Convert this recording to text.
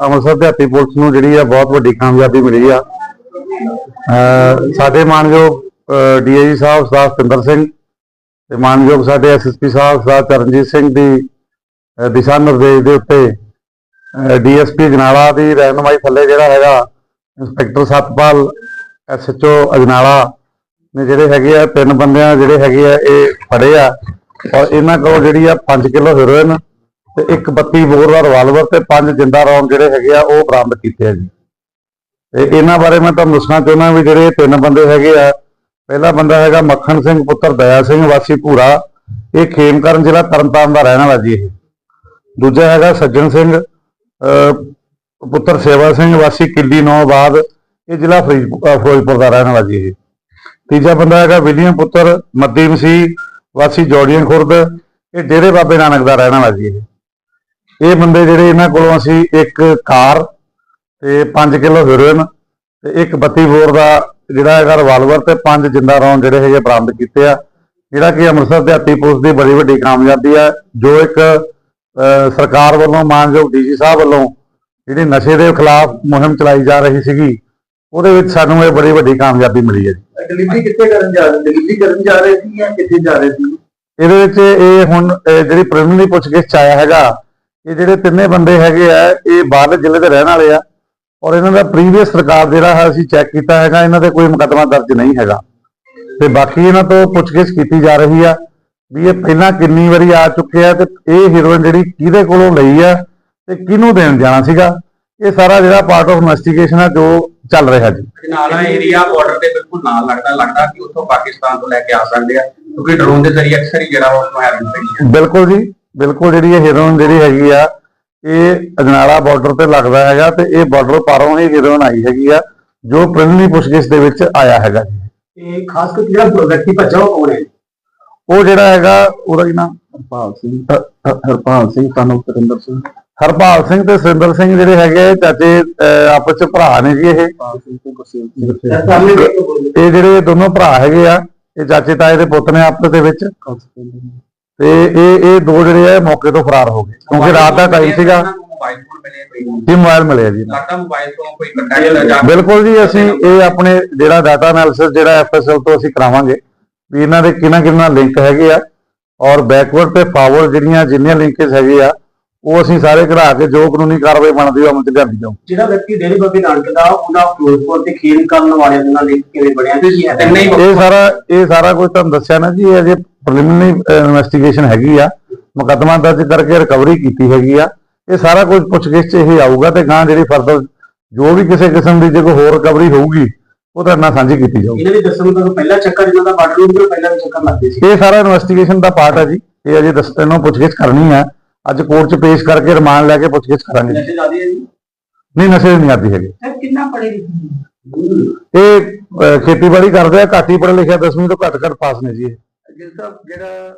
ਅੰਮ੍ਰਿਤਸਰ ਦਿਹਾਤੀ ਪੁਲਿਸ ਨੂੰ ਜਿਹੜੀ ਆ ਬਹੁਤ ਵੱਡੀ ਕਾਮਯਾਬੀ ਮਿਲੀ ਆ। ਸਾਡੇ ਮਾਨਯੋਗ ਡੀਆਈ ਸਾਹਿਬ ਸਰਦਾਰ ਸਤਿੰਦਰ ਸਿੰਘ ਤੇ ਮਾਨਯੋਗ ਸਾਡੇ ਐਸਐਸਪੀ ਸਾਹਿਬ ਸਰਦਾਰ ਚਰਨਜੀਤ ਸਿੰਘ ਦੀ ਦਿਸ਼ਾ ਨਿਰਦੇਸ਼ ਦੇ ਉੱਤੇ ਡੀਐਸਪੀ ਜਨਾਲਾ ਦੀ ਰਹਿਨਮਾਈ ਥੱਲੇ ਜਿਹੜਾ ਹੈਗਾ ਇੰਸਪੈਕਟਰ ਸਤਪਾਲ ਐਸਐਚਓ ਅਜਨਾਲਾ ਨੇ ਜਿਹੜੇ ਹੈਗੇ ਆ, ਤਿੰਨ ਬੰਦਿਆਂ ਜਿਹੜੇ ਹੈਗੇ ਆ, ਇਹ ਫੜੇ ਆ। ਔਰ ਇਹਨਾਂ ਕੋਲ ਜਿਹੜੀ ਆ 5 ਕਿਲੋ ਹੈਰੋਇਨ ਤੇ ਇੱਕ 32 ਬੋਰ ਦਾ ਰਿਵਾਲਵਰ ਤੇ ਪੰਜ ਜਿੰਦਾ ਰੌਂਡ ਜਿਹੜੇ ਹੈਗੇ ਆ, ਉਹ ਬਰਾਮਦ ਕੀਤੇ ਆ ਜੀ। ਤੇ ਇਹਨਾਂ ਬਾਰੇ ਮੈਂ ਤੁਹਾਨੂੰ ਦੱਸਣਾ ਚਾਹੁੰਦਾ ਵੀ ਜਿਹੜੇ ਤਿੰਨ ਬੰਦੇ ਹੈਗੇ ਆ, ਪਹਿਲਾ ਬੰਦਾ ਹੈਗਾ ਮੱਖਣ ਸਿੰਘ ਪੁੱਤਰ ਦਇਆ ਸਿੰਘ, ਵਾਸੀ ਭੂਰਾ। ਇਹ ਖੇਮਕਰਨ ਜ਼ਿਲ੍ਹਾ ਤਰਨਤਾਰਨ ਦਾ ਰਹਿਣ ਵਾਲਾ ਜੀ ਇਹ। ਦੂਜਾ ਹੈਗਾ ਸੱਜਣ ਸਿੰਘ ਪੁੱਤਰ ਸੇਵਾ ਸਿੰਘ, ਵਾਸੀ ਕਿੱਲੀ ਨੌਬਾਦ ਇਹ ਜ਼ਿਲ੍ਹਾ ਫਰੀਦ- ਫਿਰੋਜ਼ਪੁਰ ਦਾ ਰਹਿਣ ਵਾਲਾ ਜੀ ਇਹ। ਤੀਜਾ ਬੰਦਾ ਹੈਗਾ ਵਿਲੀਅਮ ਪੁੱਤਰ ਮੱਦੀ ਮਸੀਹ, ਵਾਸੀ ਜੋੜੀਆਂ ਖੁਰਦ। ਇਹ ਡੇਰੇ ਬਾਬੇ ਨਾਨਕ ਦਾ ਰਹਿਣ ਵਾਲਾ ਜੀ ਇਹ। ਇਹ ਬੰਦੇ ਜਿਹੜੇ ਇਹਨਾਂ ਕੋਲੋਂ ਅਸੀਂ ਇੱਕ ਕਾਰ ਤੇ 5 ਕਿਲੋ ਹੈਰੋਇਨ ਤੇ ਇੱਕ 32 ਬੋਰ ਦਾ ਜਿਹੜਾ ਹੈਗਾ ਰਿਵਾਲਵਰ ਤੇ ਪੰਜ ਜਿੰਦਾ ਰੌਂਡ ਜਿਹੜੇ ਹੈਗੇ ਬਰਾਮਦ ਕੀਤੇ ਆ। ਜਿਹੜਾ ਕਿ ਅੰਮ੍ਰਿਤਸਰ ਦਿਹਾਤੀ ਪੁਲਿਸ ਦੀ ਬੜੀ ਵੱਡੀ ਕਾਮਯਾਬੀ ਆ ਜੋ ਇੱਕ ਸਰਕਾਰ ਵੱਲੋਂ ਮਾਨਯੋਗ ਡੀਜੀ ਸਾਹਿਬ ਵੱਲੋਂ ਜਿਹੜੀ ਨਸ਼ੇ ਦੇ ਖਿਲਾਫ ਮੁਹਿੰਮ ਚਲਾਈ ਜਾ ਰਹੀ ਸੀਗੀ ਉਹਦੇ ਵਿੱਚ ਸਾਨੂੰ ਇਹ ਬੜੀ ਵੱਡੀ ਕਾਮਯਾਬੀ ਮਿਲੀ ਹੈ ਜੀ। ਡਿਲੀਵਰੀ ਕਿੱਥੇ ਕਰਨ ਜਾ ਰਹੇ? ਡਿਲੀਵਰੀ ਕਰਨ ਜਾ ਰਹੇ ਸੀ ਜਾਂ ਕਿੱਥੇ ਜਾ ਰਹੇ ਸੀ? ਇਹਦੇ ਵਿੱਚ ਇਹ ਹੁਣ ਜਿਹੜੀ ਪ੍ਰੀਲਿਮਿਨਰੀ ਪੁੱਛਗਿੱਛ ਆਇਆ ਹੈਗਾ ਇਹ ਜਿਹੜੇ ਤਿੰਨੇ ਬੰਦੇ ਹੈਗੇ ਆ ਇਹ ਬਾਹਰਲੇ ਜ਼ਿਲ੍ਹੇ ਦੇ ਰਹਿਣ ਵਾਲੇ ਆ ਔਰ ਇਹਨਾਂ ਦਾ ਪ੍ਰੀਵੀਅਸ ਰਿਕਾਰਡ ਜਿਹੜਾ ਹੈ ਅਸੀਂ ਚੈੱਕ ਕੀਤਾ ਹੈਗਾ ਇਹਨਾਂ ਤੇ ਕੋਈ ਮੁਕੱਦਮਾ ਦਰਜ ਨਹੀਂ ਹੈਗਾ। ਤੇ ਬਾਕੀ ਇਹਨਾਂ ਤੋਂ ਪੁੱਛਗਿੱਛ ਕੀਤੀ ਜਾ ਰਹੀ ਆ ਵੀ ਇਹ ਪਹਿਲਾਂ ਕਿੰਨੀ ਵਾਰੀ ਆ ਚੁੱਕੇ ਆ ਤੇ ਇਹ ਹੀਰੋਇਨ ਜਿਹੜੀ ਕਿਹਦੇ ਕੋਲੋਂ ਲਈ ਆ ਤੇ ਕਿਹਨੂੰ ਦੇਣ ਜਾਣਾ ਸੀਗਾ ਇਹ ਸਾਰਾ ਜਿਹੜਾ ਪਾਰਟ ਆਫ ਇਨਵੈਸਟੀਗੇਸ਼ਨ ਆ ਜੋ ਚੱਲ ਰਿਹਾ ਜੀ। ਜਨਾਲਾ ਏਰੀਆ ਬਾਰਡਰ ਦੇ ਬਿਲਕੁਲ ਨਾਲ ਲੱਗਦਾ ਲੱਗਦਾ ਕਿ ਉੱਥੋਂ ਪਾਕਿਸਤਾਨ ਤੋਂ ਲੈ ਕੇ ਆ ਸਕਦੇ ਆ ਕਿਉਂਕਿ ਡਰੋਨ ਦੇ ਜ਼ਰੀਏ ਅਕਸਰ ਹੀ ਜਿਹੜਾ ਉਹ ਹੈਰਨ ਬਿਲਕੁਲ ਜੀ। ਬਿਲਕੁਲ ਜਿਹੜੀ ਇਹ ਹੀਰੋਇਨ ਜਿਹੜੀ ਹੈਗੀ ਆ ਇਹ ਅਜਨਾਲਾ ਬਾਰਡਰ ਤੇ ਲੱਗਦਾ ਹੈਗਾ ਤੇ ਇਹ ਬਾਰਡਰ ਪਾਰੋਂ ਹੀ ਹੀਰੋਇਨ ਆਈ ਹੈਗੀ ਆ ਜੋ ਪ੍ਰੀਲਿਮਿਨਰੀ ਪੁੱਛਗਿੱਛ ਦੇ ਵਿੱਚ ਆਇਆ ਹੈਗਾ ਤੇ ਖਾਸ ਕਰਕੇ ਜਿਹੜਾ ਵਿਅਕਤੀ ਭੱਜਾ ਉਹ ਕੌਣ ਹੈ? ਉਹ ਜਿਹੜਾ ਹੈਗਾ ਉਹਦਾ ਕੀ ਨਾਮ? ਹਰਪਾਲ ਸਿੰਘ। ਹਰਪਾਲ ਸਿੰਘ ਤਾਨੂੰ ਤਰਿੰਦਰ ਸਿੰਘ। ਹਰਪਾਲ ਸਿੰਘ ਤੇ ਸੁਰਿੰਦਰ ਸਿੰਘ ਜਿਹੜੇ ਹੈਗੇ ਚਾਚੇ ਆਪਸ ਚ ਭਰਾ ਨੇ ਜੀ ਇਹ। ਇਹ ਜਿਹੜੇ ਦੋਨੋਂ ਭਰਾ ਹੈਗੇ ਆ ਇਹ ਚਾਚੇ ਤਾਏ ਦੇ ਪੁੱਤ ਨੇ ਆਪਸ ਦੇ ਵਿੱਚ। ਤੇ ਇਹ ਇਹ ਦੋ ਜਿਹੜੇ ਆ ਮੌਕੇ ਤੋਂ ਫਰਾਰ ਹੋ ਗਏ। ਕਿਉਂਕਿ ਰਾਤ ਦਾ ਟਾਈਮ ਸੀਗਾ। ਮੋਬਾਈਲ ਫੋਨ ਮਿਲੇ ਕੋਈ? ਜੀ ਮੋਬਾਈਲ ਮਿਲਿਆ ਜੀ। ਲੱਗਦਾ ਮੋਬਾਈਲ ਤੋਂ ਕੋਈ ਕੱਟਾ ਜਿਹੜਾ ਜਾ ਬਿਲਕੁਲ ਜੀ ਅਸੀਂ ਇਹ ਆਪਣੇ ਜਿਹੜਾ ਡਾਟਾ ਐਨਾਲਿਸਿਸ ਜਿਹੜਾ ਐਫਐਸਐਲ ਤੋਂ ਅਸੀਂ ਕਰਾਵਾਂਗੇ ਵੀ ਇਹਨਾਂ ਦੇ ਕਿਹਨਾਂ ਕਿਹਨਾਂ ਲਿੰਕ ਹੈਗੇ ਆ ਔਰ ਬੈਕਵਰਡ ਤੇ ਫਾਰਵਰਡ ਜਿਹੜੀਆਂ ਜਿੰਨੀਆਂ ਲਿੰਕੇਜ ਹੈਗੇ ਆ ਉਹ ਅਸੀਂ ਸਾਰੇ ਕਢਾ ਕੇ ਜੋ ਕਾਨੂੰਨੀ ਕਾਰਵਾਈ ਬਣਦੀ ਉਹ ਅਮਲ ਚ ਲਿਆਂਦੀ ਜਾਊ ਜਿਹੜਾ ਵਿਅਕਤੀ ਡੇਰੇ ਬਾਬੇ ਨਾਨਕ ਦਾ ਉਹਨਾਂ ਫਿਰੋਜ਼ਪੁਰ ਤੇ ਖੇਲ ਕਰਨ ਵਾਲਿਆਂ ਦੇ ਨਾਲ ਲਿੰਕ ਕਿਵੇਂ ਬਣਿਆ ਤੇ ਇਹ ਸਾਰਾ ਇਹ ਸਾਰਾ ਕੁਝ ਤੁਹਾਨੂੰ ਦੱਸਿਆ ਨਾ ਜੀ ਇਹ ਅਜੇ ਪ੍ਰੀਲਿਮਿਨਰੀ ਇਨਵੈਸਟੀਗੇਸ਼ਨ ਹੈਗੀ ਆ ਮੁਕੱਦਮਾ ਦਰਜ ਕਰਕੇ ਰਿਕਵਰੀ ਕੀਤੀ ਹੈਗੀ ਆ। ਇਹ ਸਾਰਾ ਕੁਝ ਪੁੱਛਗਿੱਛ ਚ ਇਹ ਆਊਗਾ ਤੇ ਗਾਂ ਜਿਹੜੀ ਫਰਦਰ ਜੋ ਵੀ ਕਿਸੇ ਕਿਸਮ ਦੀ ਜੇ ਕੋਈ ਹੋਰ ਰਿਕਵਰੀ ਹੋਊਗੀ ਉਹ ਤੁਹਾਡੇ ਨਾਲ ਸਾਂਝੀ ਕੀਤੀ ਜਾਊਗੀ। ਇਹਨਾਂ ਦੇ ਦੱਸਣ ਮੁਤਾਬਕ ਪਹਿਲਾ ਚੱਕਰ ਇਹਨਾਂ ਦਾ ਬਾਰਡਰ ਨੂੰ ਪਹਿਲਾਂ ਵੀ ਚੱਕਰ ਲੱਗਦੇ ਸੀ। ਇਹ ਸਾਰਾ ਇਨਵੈਸਟੀਗੇਸ਼ਨ ਦਾ ਪਾਰਟ ਹੈ ਜੀ। ਇਹ ਅਜੇ ਦਸ ਨੂੰ ਪੁੱਛਗਿੱਛ ਕਰਨੀ ਹੈ ਅੱਜ ਕੋਰਟ 'ਚ ਪੇਸ਼ ਕਰਕੇ ਰਿਮਾਂਡ ਲੈ ਕੇ ਪੁੱਛਗਿੱਛ ਕਰਾਂਗੇ ਨਸ਼ੇ ਜ਼ਿਆਦੇ ਹੈ ਜੀ? ਨਹੀਂ ਨਸ਼ੇ ਨਹੀਂ ਆਦੀ ਹੈਗੇ। ਸਰ ਕਿੰਨਾ ਪੜੇ ਇਹ ਅਹ, ਖੇਤੀਬਾੜੀ ਕਰਦੇ ਆ ਘੱਟ ਹੀ ਪੜ੍ਹੇ ਲਿਖਿਆ 10ਵੀਂ ਤੋਂ ਘੱਟ ਘੱਟ ਪਾਸ ਨੇ ਜੀ ਇਹ। ਜਿਹੜਾ